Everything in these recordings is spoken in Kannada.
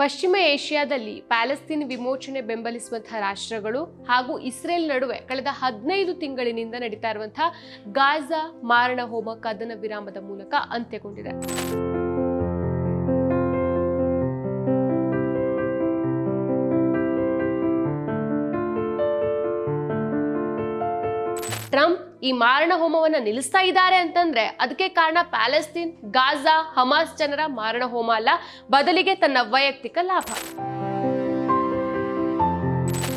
ಪಶ್ಚಿಮ ಏಷ್ಯಾದಲ್ಲಿ ಪ್ಯಾಲೆಸ್ತೀನ್ ವಿಮೋಚನೆ ಬೆಂಬಲಿಸುವಂತಹ ರಾಷ್ಟ್ರಗಳು ಹಾಗೂ ಇಸ್ರೇಲ್ ನಡುವೆ ಕಳೆದ ಹದಿನೈದು ತಿಂಗಳಿನಿಂದ ನಡೀತಾ ಇರುವಂತಹ ಗಾಜಾ ಮಾರಣ ಹೋಮ ಕದನ ವಿರಾಮದ ಮೂಲಕ ಅಂತ್ಯಗೊಂಡಿದೆ. ಟ್ರಂಪ್ ಈ ಮಾರಣ ಹೋಮವನ್ನ ನಿಲ್ಲಿಸ್ತಾ ಇದ್ದಾರೆ ಅಂತಂದ್ರೆ ಅದಕ್ಕೆ ಕಾರಣ ಪ್ಯಾಲೆಸ್ತೀನ್, ಗಾಜಾ, ಹಮಾಸ್ ಜನರ ಮಾರಣ ಹೋಮ ಅಲ್ಲ, ಬದಲಿಗೆ ತನ್ನ ವೈಯಕ್ತಿಕ ಲಾಭ.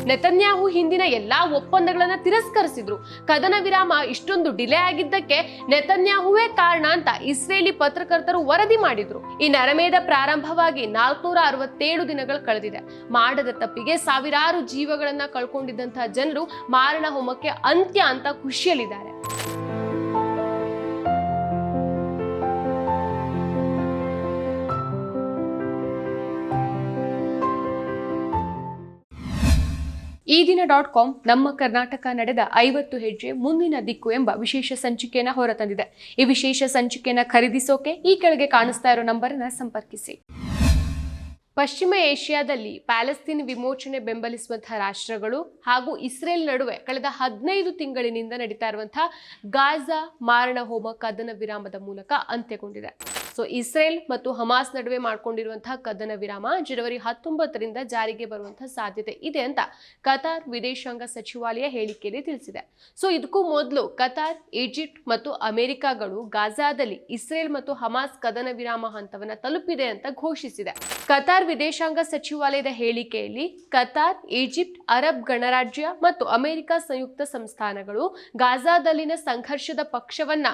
ನೆತನ್ಯಾಹು ಹಿಂದಿನ ಎಲ್ಲಾ ಒಪ್ಪಂದಗಳನ್ನ ತಿರಸ್ಕರಿಸಿದ್ರು. ಕದನ ವಿರಾಮ ಇಷ್ಟೊಂದು ಡಿಲೇ ಆಗಿದ್ದಕ್ಕೆ ನೆತನ್ಯಾಹುವೇ ಕಾರಣ ಅಂತ ಇಸ್ರೇಲಿ ಪತ್ರಕರ್ತರು ವರದಿ ಮಾಡಿದ್ರು. ಈ ನರಮೇಧ ಪ್ರಾರಂಭವಾಗಿ ನಾಲ್ಕುನೂರ ಅರವತ್ತೇಳು ದಿನಗಳು ಕಳೆದಿದೆ. ಮಾಡದ ತಪ್ಪಿಗೆ ಸಾವಿರಾರು ಜೀವಗಳನ್ನ ಕಳ್ಕೊಂಡಿದ್ದಂತಹ ಜನರು ಮಾರಣ ಹೋಮಕ್ಕೆ ಅಂತ್ಯ ಅಂತ ಖುಷಿಯಲ್ಲಿದ್ದಾರೆ. ಈ ದಿನ ಡಾಟ್ ಕಾಮ್ ನಮ್ಮ ಕರ್ನಾಟಕ ನಡೆದ ಐವತ್ತು ಹೆಜ್ಜೆ ಮುಂದಿನ ದಿಕ್ಕು ಎಂಬ ವಿಶೇಷ ಸಂಚಿಕೆಯನ್ನು ಹೊರತಂದಿದೆ. ಈ ವಿಶೇಷ ಸಂಚಿಕೆಯನ್ನು ಖರೀದಿಸೋಕೆ ಈ ಕೆಳಗೆ ಕಾಣಿಸ್ತಾ ಇರೋ ನಂಬರ್ನ ಸಂಪರ್ಕಿಸಿ. ಪಶ್ಚಿಮ ಏಷ್ಯಾದಲ್ಲಿ ಪ್ಯಾಲೆಸ್ತೀನ್ ವಿಮೋಚನೆ ಬೆಂಬಲಿಸುವಂತಹ ರಾಷ್ಟ್ರಗಳು ಹಾಗೂ ಇಸ್ರೇಲ್ ನಡುವೆ ಕಳೆದ ಹದಿನೈದು ತಿಂಗಳಿನಿಂದ ನಡೀತಾ ಇರುವಂತಹ ಗಾಜಾ ಮಾರಣ ಹೋಮ ಕದನ ವಿರಾಮದ ಮೂಲಕ ಅಂತ್ಯಗೊಂಡಿದೆ. ಸೊ ಇಸ್ರೇಲ್ ಮತ್ತು ಹಮಾಸ್ ನಡುವೆ ಮಾಡಿಕೊಂಡಿರುವಂತಹ ಕದನ ವಿರಾಮ ಜನವರಿ ಹತ್ತೊಂಬತ್ತರಿಂದ ಜಾರಿಗೆ ಬರುವಂತಹ ಸಾಧ್ಯತೆ ಇದೆ ಅಂತ ಕತಾರ್ ವಿದೇಶಾಂಗ ಸಚಿವಾಲಯ ಹೇಳಿಕೆಯಲ್ಲಿ ತಿಳಿಸಿದೆ. ಸೊ ಇದಕ್ಕೂ ಮೊದಲು ಕತಾರ್, ಈಜಿಪ್ಟ್ ಮತ್ತು ಅಮೆರಿಕಗಳು ಗಾಜಾದಲ್ಲಿ ಇಸ್ರೇಲ್ ಮತ್ತು ಹಮಾಸ್ ಕದನ ವಿರಾಮ ಹಂತವನ್ನ ತಲುಪಿದೆ ಅಂತ ಘೋಷಿಸಿದೆ. ಕತಾರ್ ವಿದೇಶಾಂಗ ಸಚಿವಾಲಯದ ಹೇಳಿಕೆಯಲ್ಲಿ ಕತಾರ್, ಈಜಿಪ್ಟ್, ಅರಬ್ ಗಣರಾಜ್ಯ ಮತ್ತು ಅಮೆರಿಕ ಸಂಯುಕ್ತ ಸಂಸ್ಥಾನಗಳು ಗಾಜಾದಲ್ಲಿನ ಸಂಘರ್ಷದ ಪಕ್ಷವನ್ನ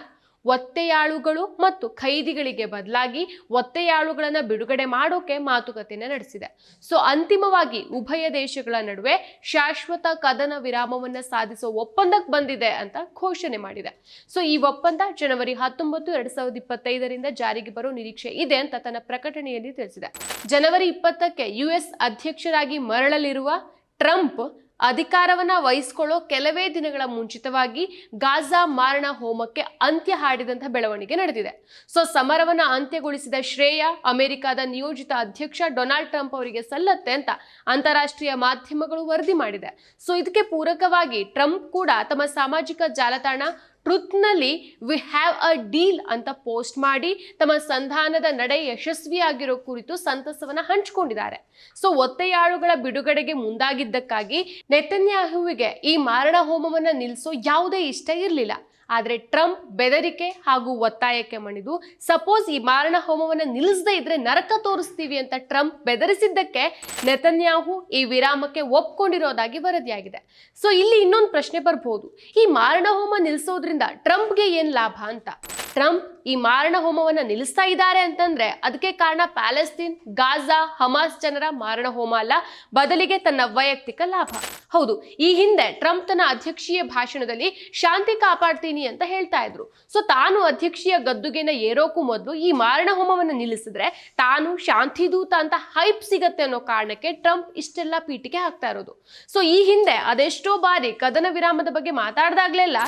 ಒತ್ತೆಯಾಳುಗಳು ಮತ್ತು ಖೈದಿಗಳಿಗೆ ಬದಲಾಗಿ ಒತ್ತೆಯಾಳುಗಳನ್ನ ಬಿಡುಗಡೆ ಮಾಡೋಕೆ ಮಾತುಕತೆನ ನಡೆಸಿದೆ. ಸೊ, ಅಂತಿಮವಾಗಿ ಉಭಯ ದೇಶಗಳ ನಡುವೆ ಶಾಶ್ವತ ಕದನ ವಿರಾಮವನ್ನು ಸಾಧಿಸುವ ಒಪ್ಪಂದಕ್ಕೆ ಬಂದಿದೆ ಅಂತ ಘೋಷಣೆ ಮಾಡಿದೆ. ಸೊ, ಈ ಒಪ್ಪಂದ ಜನವರಿ ಹತ್ತೊಂಬತ್ತು, ಎರಡ್ ಸಾವಿರದ ಇಪ್ಪತ್ತೈದರಿಂದ ಜಾರಿಗೆ ಬರೋ ನಿರೀಕ್ಷೆ ಇದೆ ಅಂತ ತನ್ನ ಪ್ರಕಟಣೆಯಲ್ಲಿ ತಿಳಿಸಿದೆ. ಜನವರಿ ಇಪ್ಪತ್ತಕ್ಕೆ ಯುಎಸ್ ಅಧ್ಯಕ್ಷರಾಗಿ ಮರಳಲಿರುವ ಟ್ರಂಪ್ ಅಧಿಕಾರವನ್ನ ವಹಿಸಿಕೊಳ್ಳೋ ಕೆಲವೇ ದಿನಗಳ ಮುಂಚಿತವಾಗಿ ಗಾಜಾ ಮಾರಣ ಹೋಮಕ್ಕೆ ಅಂತ್ಯ ಹಾಡಿದಂತಹ ಬೆಳವಣಿಗೆ ನಡೆದಿದೆ. ಸೊ, ಸಮರವನ್ನ ಅಂತ್ಯಗೊಳಿಸಿದ ಶ್ರೇಯ, ಅಮೆರಿಕದ ನಿಯೋಜಿತ ಅಧ್ಯಕ್ಷ ಡೊನಾಲ್ಡ್ ಟ್ರಂಪ್ ಅವರಿಗೆ ಸಲ್ಲತ್ತೆ ಅಂತ ಅಂತಾರಾಷ್ಟ್ರೀಯ ಮಾಧ್ಯಮಗಳು ವರದಿ ಮಾಡಿದೆ. ಸೊ, ಇದಕ್ಕೆ ಪೂರಕವಾಗಿ ಟ್ರಂಪ್ ಕೂಡ ತಮ್ಮ ಸಾಮಾಜಿಕ ಜಾಲತಾಣ ಟ್ರುತ್ನಲ್ಲಿ ವಿ ಹ್ಯಾವ್ ಅ ಡೀಲ್ ಅಂತ ಪೋಸ್ಟ್ ಮಾಡಿ ತಮ್ಮ ಸಂಧಾನದ ನಡೆ ಯಶಸ್ವಿಯಾಗಿರೋ ಕುರಿತು ಸಂತಸವನ್ನ ಹಂಚಿಕೊಂಡಿದ್ದಾರೆ. ಸೊ ಒತ್ತೆಯಾಳುಗಳ ಬಿಡುಗಡೆಗೆ ಮುಂದಾಗಿದ್ದಕ್ಕಾಗಿ ನೆತನ್ಯಾಹುವಿಗೆ ಈ ಮಾರಣ ಹೋಮವನ್ನ ನಿಲ್ಲಿಸೋ ಯಾವುದೇ ಇಷ್ಟ ಇರಲಿಲ್ಲ. ಆದರೆ ಟ್ರಂಪ್ ಬೆದರಿಕೆ ಹಾಗೂ ಒತ್ತಾಯಕ್ಕೆ ಮಣಿದು ಸಪೋಸ್ ಈ ಮಾರಣ ಹೋಮವನ್ನು ನಿಲ್ಲಿಸದೇ ಇದ್ರೆ ನರಕ ತೋರಿಸ್ತೀವಿ ಅಂತ ಟ್ರಂಪ್ ಬೆದರಿಸಿದ್ದಕ್ಕೆ ನೆತನ್ಯಾಹು ಈ ವಿರಾಮಕ್ಕೆ ಒಪ್ಕೊಂಡಿರೋದಾಗಿ ವರದಿಯಾಗಿದೆ. ಸೊ ಇಲ್ಲಿ ಇನ್ನೊಂದು ಪ್ರಶ್ನೆ ಬರ್ಬೋದು. ಈ ಮಾರಣ ಹೋಮ ನಿಲ್ಲಿಸೋದ್ರಿಂದ ಟ್ರಂಪ್ಗೆ ಏನು ಲಾಭ ಅಂತ? ಟ್ರಂಪ್ ಈ ಮಾರಣ ಹೋಮವನ್ನ ನಿಲ್ಲಿಸ್ತಾ ಇದ್ದಾರೆ ಅಂತಂದ್ರೆ ಅದಕ್ಕೆ ಕಾರಣ ಪ್ಯಾಲೆಸ್ತೀನ್, ಗಾಜಾ, ಹಮಾಸ್ ಜನರ ಮಾರಣ ಹೋಮ ಅಲ್ಲ, ಬದಲಿಗೆ ತನ್ನ ವೈಯಕ್ತಿಕ ಲಾಭ. ಹೌದು, ಈ ಹಿಂದೆ ಟ್ರಂಪ್ ತನ್ನ ಅಧ್ಯಕ್ಷೀಯ ಭಾಷಣದಲ್ಲಿ ಶಾಂತಿ ಕಾಪಾಡ್ತೀನಿ ಅಂತ ಹೇಳ್ತಾ ಇದ್ರು. ಸೊ ತಾನು ಅಧ್ಯಕ್ಷೀಯ ಗದ್ದುಗೆನ ಏರೋಕು ಮೊದಲು ಈ ಮಾರಣ ಹೋಮವನ್ನು ನಿಲ್ಲಿಸಿದ್ರೆ ತಾನು ಶಾಂತಿ ದೂತ ಅಂತ ಹೈಪ್ ಸಿಗತ್ತೆ ಅನ್ನೋ ಕಾರಣಕ್ಕೆ ಟ್ರಂಪ್ ಇಷ್ಟೆಲ್ಲ ಪೀಠಿಕೆ ಹಾಕ್ತಾ ಇರೋದು. ಸೊ ಈ ಹಿಂದೆ ಅದೆಷ್ಟೋ ಬಾರಿ ಕದನ ವಿರಾಮದ ಬಗ್ಗೆ ಮಾತಾಡ್ದಾಗ್ಲೆಲ್ಲ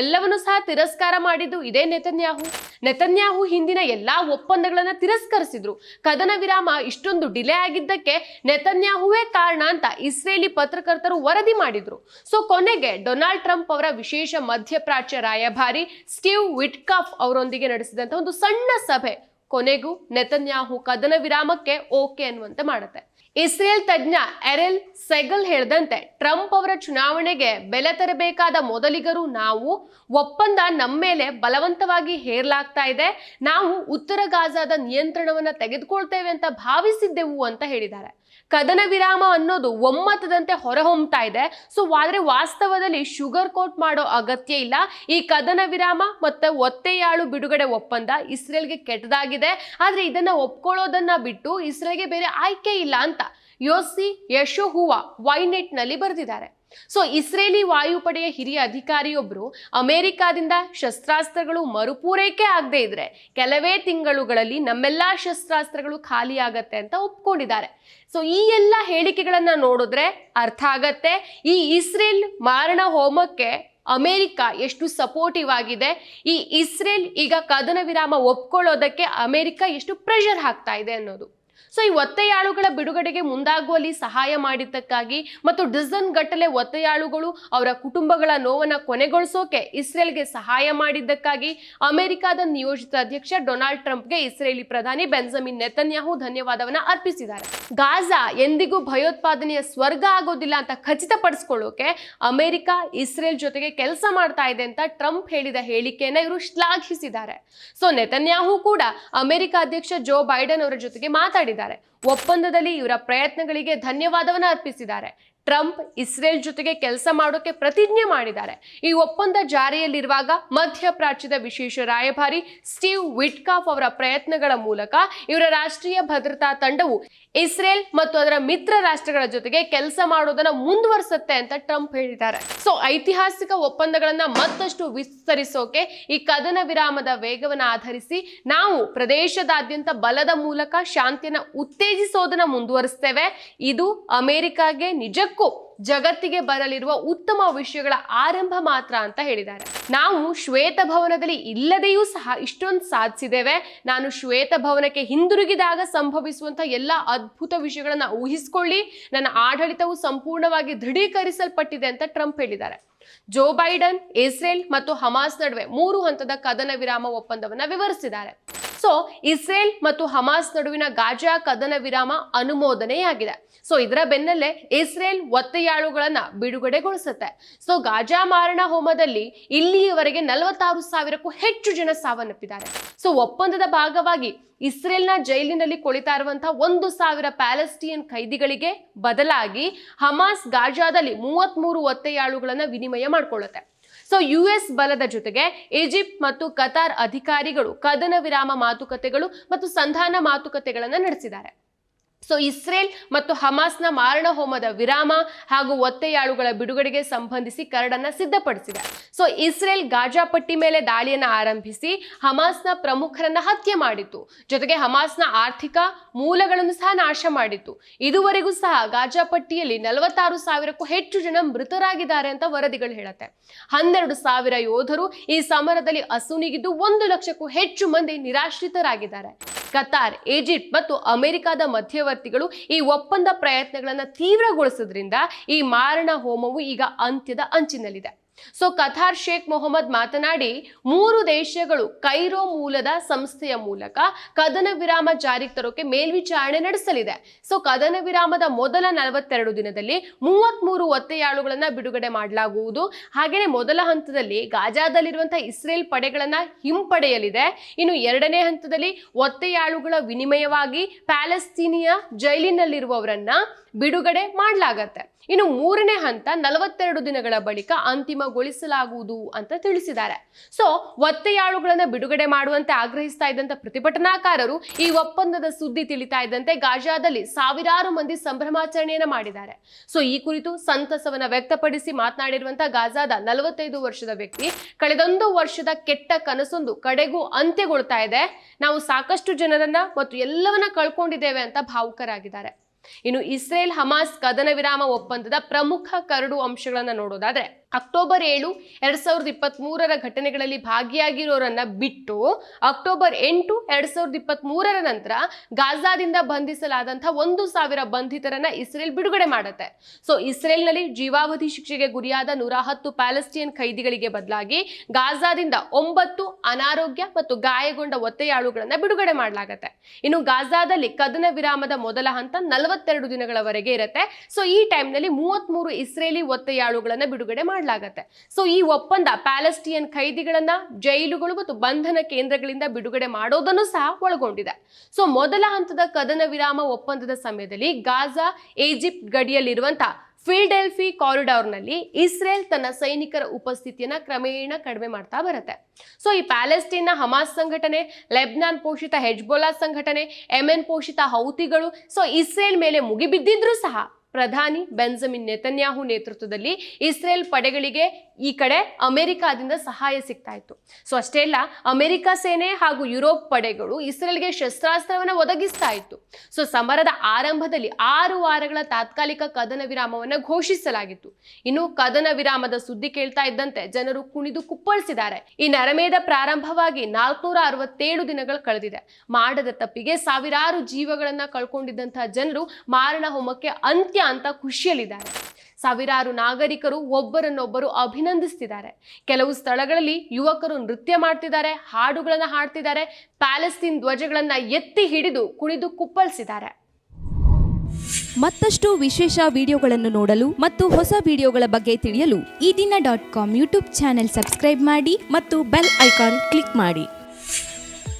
ಎಲ್ಲವನ್ನೂ ಸಹ ತಿರಸ್ಕಾರ ಮಾಡಿದ್ದು ಇದೇ ನೆತನ್ಯಾಹು. ನೆತನ್ಯಾಹು ಹಿಂದಿನ ಎಲ್ಲಾ ಒಪ್ಪಂದಗಳನ್ನು ತಿರಸ್ಕರಿಸಿದ್ರು. ಕದನ ವಿರಾಮ ಇಷ್ಟೊಂದು ಡಿಲೇ ಆಗಿದ್ದಕ್ಕೆ ನೆತನ್ಯಾಹುವೇ ಕಾರಣ ಅಂತ ಇಸ್ರೇಲಿ ಪತ್ರಕರ್ತರು ವರದಿ ಮಾಡಿದ್ರು. ಸೊ, ಕೊನೆಗೆ ಡೊನಾಲ್ಡ್ ಟ್ರಂಪ್ ಅವರ ವಿಶೇಷ ಮಧ್ಯಪ್ರಾಚ್ಯ ರಾಯಭಾರಿ ಸ್ಟೀವ್ ವಿಟ್ಕಾಫ್ ಅವರೊಂದಿಗೆ ನಡೆಸಿದಂತಹ ಒಂದು ಸಣ್ಣ ಸಭೆ. ಕೊನೆಗೂ ನೆತನ್ಯಾಹು ಕದನ ವಿರಾಮಕ್ಕೆ ಓಕೆ ಅನ್ನುವಂತೆ ಮಾಡುತ್ತೆ. ಇಸ್ರೇಲ್ ತಜ್ಞ ಎರೆಲ್ ಸೆಗಲ್ ಹೇಳಿದಂತೆ ಟ್ರಂಪ್ ಅವರ ಚುನಾವಣೆಗೆ ಬೆಲೆ ತರಬೇಕಾದ ಮೊದಲಿಗರು ನಾವು, ಒಪ್ಪಂದ ನಮ್ಮ ಮೇಲೆ ಬಲವಂತವಾಗಿ ಹೇರ್ಲಾಗ್ತಾ ಇದೆ, ನಾವು ಉತ್ತರ ಗಾಜಾದ ನಿಯಂತ್ರಣವನ್ನ ತೆಗೆದುಕೊಳ್ತೇವೆ ಅಂತ ಭಾವಿಸಿದ್ದೆವು ಅಂತ ಹೇಳಿದ್ದಾರೆ. ಕದನ ವಿರಾಮ ಅನ್ನೋದು ಒಮ್ಮತದಂತೆ ಹೊರಹೊಮ್ತಾ ಇದೆ. ಸೊ ಆದರೆ ವಾಸ್ತವದಲ್ಲಿ ಶುಗರ್ ಕೋಟ್ ಮಾಡೋ ಅಗತ್ಯ ಇಲ್ಲ. ಈ ಕದನ ವಿರಾಮ ಮತ್ತೆ ಒತ್ತೆಯಾಳು ಬಿಡುಗಡೆ ಒಪ್ಪಂದ ಇಸ್ರೇಲ್ಗೆ ಕೆಟ್ಟದಾಗಿದೆ. ಆದರೆ ಇದನ್ನ ಒಪ್ಕೊಳ್ಳೋದನ್ನ ಬಿಟ್ಟು ಇಸ್ರೇಲ್ಗೆ ಬೇರೆ ಆಯ್ಕೆ ಇಲ್ಲ ಅಂತ ಯೋಸಿ ಯಶೋಹುವಾ ವೈನೆಟ್ನಲ್ಲಿ ಬರೆದಿದ್ದಾರೆ. ಸೊ, ಇಸ್ರೇಲಿ ವಾಯುಪಡೆಯ ಹಿರಿಯ ಅಧಿಕಾರಿಯೊಬ್ಬರು ಅಮೆರಿಕಾದಿಂದ ಶಸ್ತ್ರಾಸ್ತ್ರಗಳು ಮರುಪೂರೈಕೆ ಆಗದೆ ಇದ್ರೆ ಕೆಲವೇ ತಿಂಗಳುಗಳಲ್ಲಿ ನಮ್ಮೆಲ್ಲಾ ಶಸ್ತ್ರಾಸ್ತ್ರಗಳು ಖಾಲಿ ಆಗತ್ತೆ ಅಂತ ಒಪ್ಕೊಂಡಿದ್ದಾರೆ. ಸೊ, ಈ ಎಲ್ಲ ಹೇಳಿಕೆಗಳನ್ನ ನೋಡಿದ್ರೆ ಅರ್ಥ ಆಗತ್ತೆ. ಈ ಇಸ್ರೇಲ್ ಮಾರಣ ಹೋಮಕ್ಕೆ ಅಮೆರಿಕ ಎಷ್ಟು ಸಪೋರ್ಟಿವ್ ಆಗಿದೆ. ಈ ಇಸ್ರೇಲ್ ಈಗ ಕದನ ವಿರಾಮ ಒಪ್ಕೊಳ್ಳೋದಕ್ಕೆ ಅಮೆರಿಕ ಎಷ್ಟು ಪ್ರೆಷರ್ ಹಾಕ್ತಾ ಇದೆ ಅನ್ನೋದು. ಸೊ ಈ ಒತ್ತೆಯಾಳುಗಳ ಬಿಡುಗಡೆಗೆ ಮುಂದಾಗುವಲ್ಲಿ ಸಹಾಯ ಮಾಡಿದ್ದಕ್ಕಾಗಿ ಮತ್ತು ಡಿಸನ್ ಗಟ್ಟಲೆ ಒತ್ತೆಯಾಳುಗಳು ಅವರ ಕುಟುಂಬಗಳ ನೋವನ್ನು ಕೊನೆಗೊಳಿಸೋಕೆ ಇಸ್ರೇಲ್ಗೆ ಸಹಾಯ ಮಾಡಿದ್ದಕ್ಕಾಗಿ ಅಮೆರಿಕದ ನಿಯೋಜಿತ ಅಧ್ಯಕ್ಷ ಡೊನಾಲ್ಡ್ ಟ್ರಂಪ್ಗೆ ಇಸ್ರೇಲಿ ಪ್ರಧಾನಿ ಬೆಂಜಮಿನ್ ನೆತನ್ಯಾಹು ಧನ್ಯವಾದವನ್ನ ಅರ್ಪಿಸಿದ್ದಾರೆ. ಗಾಜಾ ಎಂದಿಗೂ ಭಯೋತ್ಪಾದನೆಯ ಸ್ವರ್ಗ ಆಗೋದಿಲ್ಲ ಅಂತ ಖಚಿತಪಡಿಸ್ಕೊಳ್ಳೋಕೆ ಅಮೆರಿಕ, ಇಸ್ರೇಲ್ ಜೊತೆಗೆ ಕೆಲಸ ಮಾಡ್ತಾ ಇದೆ ಅಂತ ಟ್ರಂಪ್ ಹೇಳಿದ ಹೇಳಿಕೆಯನ್ನ ಇವರು ಶ್ಲಾಘಿಸಿದ್ದಾರೆ. ಸೊ ನೆತನ್ಯಾಹು ಕೂಡ ಅಮೆರಿಕ ಅಧ್ಯಕ್ಷ ಜೋ ಬೈಡನ್ ಅವರ ಜೊತೆಗೆ ಮಾತಾಡಿದ್ದಾರೆ. ಒಪ್ಪಂದದಲ್ಲಿ ಇವರ ಪ್ರಯತ್ನಗಳಿಗೆ ಧನ್ಯವಾದವನ್ನು ಅರ್ಪಿಸಿದ್ದಾರೆ. ಟ್ರಂಪ್ ಇಸ್ರೇಲ್ ಜೊತೆಗೆ ಕೆಲಸ ಮಾಡೋಕೆ ಪ್ರತಿಜ್ಞೆ ಮಾಡಿದ್ದಾರೆ. ಈ ಒಪ್ಪಂದ ಜಾರಿಯಲ್ಲಿರುವಾಗ ಮಧ್ಯಪ್ರಾಚ್ಯದ ವಿಶೇಷ ರಾಯಭಾರಿ ಸ್ಟೀವ್ ವಿಟ್ಕಾಫ್ ಅವರ ಪ್ರಯತ್ನಗಳ ಮೂಲಕ ಇವರ ರಾಷ್ಟ್ರೀಯ ಭದ್ರತಾ ತಂಡವು ಇಸ್ರೇಲ್ ಮತ್ತು ಅದರ ಮಿತ್ರ ರಾಷ್ಟ್ರಗಳ ಜೊತೆಗೆ ಕೆಲಸ ಮಾಡೋದನ್ನ ಮುಂದುವರಿಸುತ್ತೆ ಅಂತ ಟ್ರಂಪ್ ಹೇಳಿದ್ದಾರೆ. ಸೊ, ಐತಿಹಾಸಿಕ ಒಪ್ಪಂದಗಳನ್ನ ಮತ್ತಷ್ಟು ವಿಸ್ತರಿಸೋಕೆ ಈ ಕದನ ವಿರಾಮದ ವೇಗವನ್ನು ಆಧರಿಸಿ ನಾವು ಪ್ರದೇಶದಾದ್ಯಂತ ಬಲದ ಮೂಲಕ ಶಾಂತಿಯನ್ನ ಉತ್ತೇಜಿಸೋದನ್ನ ಮುಂದುವರಿಸ್ತೇವೆ. ಇದು ಅಮೆರಿಕಾಗೆ ನಿಜಕ್ಕೂ ಜಗತ್ತಿಗೆ ಬರಲಿರುವ ಉತ್ತಮ ವಿಷಯಗಳ ಆರಂಭ ಮಾತ್ರ ಅಂತ ಹೇಳಿದ್ದಾರೆ. ನಾವು ಶ್ವೇತ ಭವನದಲ್ಲಿ ಇಲ್ಲದೆಯೂ ಸಹ ಇಷ್ಟೊಂದು ಸಾಧಿಸಿದ್ದೇವೆ. ನಾನು ಶ್ವೇತ ಭವನಕ್ಕೆ ಹಿಂದಿರುಗಿದಾಗ ಸಂಭವಿಸುವಂತಹ ಎಲ್ಲ ಅದ್ಭುತ ವಿಷಯಗಳನ್ನ ಊಹಿಸಿಕೊಳ್ಳಿ. ನನ್ನ ಆಡಳಿತವು ಸಂಪೂರ್ಣವಾಗಿ ದೃಢೀಕರಿಸಲ್ಪಟ್ಟಿದೆ ಅಂತ ಟ್ರಂಪ್ ಹೇಳಿದ್ದಾರೆ. ಜೋ ಬೈಡನ್, ಇಸ್ರೇಲ್ ಮತ್ತು ಹಮಾಸ್ ನಡುವೆ ಮೂರು ಹಂತದ ಕದನ ವಿರಾಮ ಒಪ್ಪಂದವನ್ನ ವಿವರಿಸಿದ್ದಾರೆ. ಸೊ ಇಸ್ರೇಲ್ ಮತ್ತು ಹಮಾಸ್ ನಡುವಿನ ಗಾಜಾ ಕದನ ವಿರಾಮ ಅನುಮೋದನೆಯಾಗಿದೆ. ಸೊ ಇದರ ಬೆನ್ನಲ್ಲೇ ಇಸ್ರೇಲ್ ಒತ್ತೆಯಾಳುಗಳನ್ನ ಬಿಡುಗಡೆಗೊಳಿಸುತ್ತೆ. ಸೊ ಗಾಜಾ ಮಾರಣ ಹೋಮದಲ್ಲಿ ಇಲ್ಲಿಯವರೆಗೆ ನಲವತ್ತಾರು ಸಾವಿರಕ್ಕೂ ಹೆಚ್ಚು ಜನ ಸಾವನ್ನಪ್ಪಿದ್ದಾರೆ. ಸೊ ಒಪ್ಪಂದದ ಭಾಗವಾಗಿ ಇಸ್ರೇಲ್ನ ಜೈಲಿನಲ್ಲಿ ಕುಳಿತಾ ಇರುವಂತಹ ಒಂದು ಸಾವಿರ ಪ್ಯಾಲೆಸ್ಟಿಯನ್ ಕೈದಿಗಳಿಗೆ ಬದಲಾಗಿ ಹಮಾಸ್ ಗಾಜಾದಲ್ಲಿ ಮೂವತ್ಮೂರು ಒತ್ತೆಯಾಳುಗಳನ್ನು ವಿನಿಮಯ ಮಾಡಿಕೊಳ್ಳುತ್ತೆ. ಸೊ ಯು ಎಸ್ ಬಲದ ಜೊತೆಗೆ ಈಜಿಪ್ಟ್ ಮತ್ತು ಕತಾರ್ ಅಧಿಕಾರಿಗಳು ಕದನ ವಿರಾಮ ಮಾತುಕತೆಗಳು ಮತ್ತು ಸಂಧಾನ ಮಾತುಕತೆಗಳನ್ನು ನಡೆಸಿದ್ದಾರೆ. ಸೊ ಇಸ್ರೇಲ್ ಮತ್ತು ಹಮಾಸ್ನ ಮಾರಣ ಹೋಮದ ವಿರಾಮ ಹಾಗೂ ಒತ್ತೆಯಾಳುಗಳ ಬಿಡುಗಡೆಗೆ ಸಂಬಂಧಿಸಿ ಕರಡನ್ನ ಸಿದ್ಧಪಡಿಸಿದೆ. ಸೊ ಇಸ್ರೇಲ್ ಗಾಜಾ ಪಟ್ಟಿ ಮೇಲೆ ದಾಳಿಯನ್ನು ಆರಂಭಿಸಿ ಹಮಾಸ್ನ ಪ್ರಮುಖರನ್ನ ಹತ್ಯೆ ಮಾಡಿತು ಜೊತೆಗೆ ಹಮಾಸ್ನ ಆರ್ಥಿಕ ಮೂಲಗಳನ್ನು ಸಹ ನಾಶ ಮಾಡಿತ್ತು. ಇದುವರೆಗೂ ಸಹ ಗಾಜಾ ಪಟ್ಟಿಯಲ್ಲಿ ನಲವತ್ತಾರು ಸಾವಿರಕ್ಕೂ ಹೆಚ್ಚು ಜನ ಮೃತರಾಗಿದ್ದಾರೆ ಅಂತ ವರದಿಗಳು ಹೇಳುತ್ತೆ. ಹನ್ನೆರಡು ಸಾವಿರ ಯೋಧರು ಈ ಸಮರದಲ್ಲಿ ಅಸುನಿಗಿದ್ದು ಒಂದು ಲಕ್ಷಕ್ಕೂ ಹೆಚ್ಚು ಮಂದಿ ನಿರಾಶ್ರಿತರಾಗಿದ್ದಾರೆ. ಕತಾರ್ ಈಜಿಪ್ಟ್ ಮತ್ತು ಅಮೆರಿಕದ ಮಧ್ಯವರ್ತಿಗಳು ಈ ಒಪ್ಪಂದ ಪ್ರಯತ್ನಗಳನ್ನು ತೀವ್ರಗೊಳಿಸೋದ್ರಿಂದ ಈ ಮಾರಣ ಹೋಮವು ಈಗ ಅಂತ್ಯದ ಅಂಚಿನಲ್ಲಿದೆ. ಸೊ ಕಥಾರ್ ಶೇಖ್ ಮೊಹಮ್ಮದ್ ಮಾತನಾಡಿ, ಮೂರು ದೇಶಗಳು ಕೈರೋ ಮೂಲದ ಸಂಸ್ಥೆಯ ಮೂಲಕ ಕದನ ವಿರಾಮ ಜಾರಿಗೆ ತರೋಕೆ ಮೇಲ್ವಿಚಾರಣೆ ನಡೆಸಲಿದೆ. ಸೊ ಕದನ ವಿರಾಮದ ಮೊದಲ ನಲವತ್ತೆರಡು ದಿನದಲ್ಲಿ ಮೂವತ್ಮೂರು ಒತ್ತೆಯಾಳುಗಳನ್ನ ಬಿಡುಗಡೆ ಮಾಡಲಾಗುವುದು. ಹಾಗೆಯೇ ಮೊದಲ ಹಂತದಲ್ಲಿ ಗಾಜಾದಲ್ಲಿರುವಂತಹ ಇಸ್ರೇಲ್ ಪಡೆಗಳನ್ನ ಹಿಂಪಡೆಯಲಿದೆ. ಇನ್ನು ಎರಡನೇ ಹಂತದಲ್ಲಿ ಒತ್ತೆಯಾಳುಗಳ ವಿನಿಮಯವಾಗಿ ಪ್ಯಾಲೆಸ್ತೀನಿಯ ಜೈಲಿನಲ್ಲಿರುವವರನ್ನ ಬಿಡುಗಡೆ ಮಾಡಲಾಗತ್ತೆ. ಇನ್ನು ಮೂರನೇ ಹಂತ ನಲವತ್ತೆರಡು ದಿನಗಳ ಬಳಿಕ ಅಂತಿಮಗೊಳಿಸಲಾಗುವುದು ಅಂತ ತಿಳಿಸಿದ್ದಾರೆ. ಸೊ ಒತ್ತೆಯಾಳುಗಳನ್ನು ಬಿಡುಗಡೆ ಮಾಡುವಂತೆ ಆಗ್ರಹಿಸ್ತಾ ಇದ್ದಂತ ಪ್ರತಿಭಟನಾಕಾರರು ಈ ಒಪ್ಪಂದದ ಸುದ್ದಿ ತಿಳಿತಾ ಇದ್ದಂತೆ ಗಾಜಾದಲ್ಲಿ ಸಾವಿರಾರು ಮಂದಿ ಸಂಭ್ರಮಾಚರಣೆಯನ್ನು ಮಾಡಿದ್ದಾರೆ. ಸೊ ಈ ಕುರಿತು ಸಂತಸವನ್ನ ವ್ಯಕ್ತಪಡಿಸಿ ಮಾತನಾಡಿರುವಂತಹ ಗಾಜಾದ ನಲವತ್ತೈದು ವರ್ಷದ ವ್ಯಕ್ತಿ ಕಳೆದೊಂದು ವರ್ಷದ ಕೆಟ್ಟ ಕನಸೊಂದು ಕಡೆಗೂ ಅಂತ್ಯಗೊಳ್ತಾ ಇದೆ. ನಾವು ಸಾಕಷ್ಟು ಜನರನ್ನ ಮತ್ತು ಎಲ್ಲವನ್ನ ಕಳ್ಕೊಂಡಿದ್ದೇವೆ ಅಂತ ಭಾವುಕರಾಗಿದ್ದಾರೆ. ಇನ್ನು ಇಸ್ರೇಲ್ ಹಮಾಸ್ ಕದನ ವಿರಾಮ ಒಪ್ಪಂದದ ಪ್ರಮುಖ ಕರಡು ಅಂಶಗಳನ್ನು ನೋಡೋದಾದ್ರೆ ಅಕ್ಟೋಬರ್ ಏಳು ಎರಡು ಸಾವಿರದ ಇಪ್ಪತ್ತ್ಮೂರರ ಘಟನೆಗಳಲ್ಲಿ ಭಾಗಿಯಾಗಿರೋರನ್ನ ಬಿಟ್ಟು ಅಕ್ಟೋಬರ್ ಎಂಟು ಎರಡು ಸಾವಿರದ ಇಪ್ಪತ್ತ್ಮೂರರ ನಂತರ ಗಾಜಾದಿಂದ ಬಂಧಿಸಲಾದಂಥ ಒಂದು ಸಾವಿರ ಬಂಧಿತರನ್ನ ಇಸ್ರೇಲ್ ಬಿಡುಗಡೆ ಮಾಡುತ್ತೆ. ಸೊ ಇಸ್ರೇಲ್ನಲ್ಲಿ ಜೀವಾವಧಿ ಶಿಕ್ಷೆಗೆ ಗುರಿಯಾದ ನೂರ ಹತ್ತು ಪ್ಯಾಲೆಸ್ಟಿಯನ್ ಖೈದಿಗಳಿಗೆ ಬದಲಾಗಿ ಗಾಜಾದಿಂದ ಒಂಬತ್ತು ಅನಾರೋಗ್ಯ ಮತ್ತು ಗಾಯಗೊಂಡ ಒತ್ತೆಯಾಳುಗಳನ್ನ ಬಿಡುಗಡೆ ಮಾಡಲಾಗತ್ತೆ. ಇನ್ನು ಗಾಜಾದಲ್ಲಿ ಕದನ ವಿರಾಮದ ಮೊದಲ ಹಂತ ನಲವತ್ತೆರಡು ದಿನಗಳವರೆಗೆ ಇರುತ್ತೆ. ಸೊ ಈ ಟೈಮ್ನಲ್ಲಿ ಮೂವತ್ಮೂರು ಇಸ್ರೇಲಿ ಒತ್ತೆಯಾಳುಗಳನ್ನ ಬಿಡುಗಡೆ ಮಾಡಲಾಗತ್ತೆ. ಸೊ ಈ ಒಪ್ಪಂದ ಪ್ಯಾಲೆಸ್ಟಿಯನ್ ಖೈದಿಗಳನ್ನ ಜೈಲುಗಳು ಮತ್ತು ಬಂಧನ ಕೇಂದ್ರಗಳಿಂದ ಬಿಡುಗಡೆ ಮಾಡೋದನ್ನು ಸಹ ಒಳಗೊಂಡಿದೆ. ಸೊ ಮೊದಲ ಹಂತದ ಕದನ ವಿರಾಮ ಒಪ್ಪಂದದ ಸಮಯದಲ್ಲಿ ಗಾಜಾ, ಈಜಿಪ್ಟ್ ಗಡಿಯಲ್ಲಿರುವಂತಹ ಫಿಲ್ಡೆಲ್ಫಿ ಕಾರಿಡಾರ್ನಲ್ಲಿ ಇಸ್ರೇಲ್ ತನ್ನ ಸೈನಿಕರ ಉಪಸ್ಥಿತಿಯನ್ನ ಕ್ರಮೇಣ ಕಡಿಮೆ ಮಾಡ್ತಾ ಬರುತ್ತೆ. ಸೊ ಈ ಪ್ಯಾಲೆಸ್ಟೀನ್ನ ಹಮಾಸ್ ಸಂಘಟನೆ, ಲೆಬ್ನಾನ್ ಪೋಷಿತ ಹೆಜ್ಬೋಲಾ ಸಂಘಟನೆ ಎಮೆನ್ ಪೋಷಿತ ಹೌತಿಗಳು ಸೊ ಇಸ್ರೇಲ್ ಮೇಲೆ ಮುಗಿಬಿದ್ದಿದ್ರು ಸಹ ಪ್ರಧಾನಿ ಬೆಂಜಮಿನ್ ನೆತನ್ಯಾಹು ನೇತೃತ್ವದಲ್ಲಿ ಇಸ್ರೇಲ್ ಪಡೆಗಳಿಗೆ ಈ ಕಡೆ ಅಮೆರಿಕಾದಿಂದ ಸಹಾಯ ಸಿಗ್ತಾ ಇತ್ತು ಸೊ, ಅಷ್ಟೇ ಅಲ್ಲ, ಅಮೆರಿಕ ಸೇನೆ ಹಾಗೂ ಯುರೋಪ್ ಪಡೆಗಳು ಇಸ್ರೇಲ್ಗೆ ಶಸ್ತ್ರಾಸ್ತ್ರವನ್ನು ಒದಗಿಸ್ತಾ ಇತ್ತು ಸೊ, ಸಮರದ ಆರಂಭದಲ್ಲಿ ಆರು ವಾರಗಳ ತಾತ್ಕಾಲಿಕ ಕದನ ವಿರಾಮವನ್ನು ಘೋಷಿಸಲಾಗಿತ್ತು. ಇನ್ನು ಕದನ ವಿರಾಮದ ಸುದ್ದಿ ಕೇಳ್ತಾ ಇದ್ದಂತೆ ಜನರು ಕುಣಿದು ಕುಪ್ಪಳಿಸಿದ್ದಾರೆ. ಈ ನರಮೇಧ ಪ್ರಾರಂಭವಾಗಿ ನಾಲ್ಕುನೂರ ಅರವತ್ತೇಳು ದಿನಗಳು ಕಳೆದಿದೆ. ಮಾಡದ ತಪ್ಪಿಗೆ ಸಾವಿರಾರು ಜೀವಗಳನ್ನ ಕಳ್ಕೊಂಡಿದ್ದಂತಹ ಜನರು ಮಾರಣ ಹೋಮಕ್ಕೆ ಅಂತ್ಯ ಅಂತ ಖುಷಿಯಲ್ಲಿದ್ದಾರೆ. ಸಾವಿರಾರು ನಾಗರಿಕರು ಒಬ್ಬರನ್ನೊಬ್ಬರು ಅಭಿನಂದಿಸ್ತಿದ್ದಾರೆ. ಕೆಲವು ಸ್ಥಳಗಳಲ್ಲಿ ಯುವಕರು ನೃತ್ಯ ಮಾಡ್ತಿದ್ದಾರೆ, ಹಾಡುಗಳನ್ನು ಹಾಡ್ತಿದ್ದಾರೆ, ಪ್ಯಾಲೆಸ್ತೀನ್ ಧ್ವಜಗಳನ್ನು ಎತ್ತಿ ಹಿಡಿದು ಕುಣಿದು ಕುಪ್ಪಳಿಸಿದ್ದಾರೆ. ಮತ್ತಷ್ಟು ವಿಶೇಷ ವಿಡಿಯೋಗಳನ್ನು ನೋಡಲು ಮತ್ತು ಹೊಸ ವಿಡಿಯೋಗಳ ಬಗ್ಗೆ ತಿಳಿಯಲು ಈ ದಿನ dot com YouTube channel subscribe ಮಾಡಿ ಮತ್ತು ಬೆಲ್ ಐಕಾನ್ ಕ್ಲಿಕ್ ಮಾಡಿ.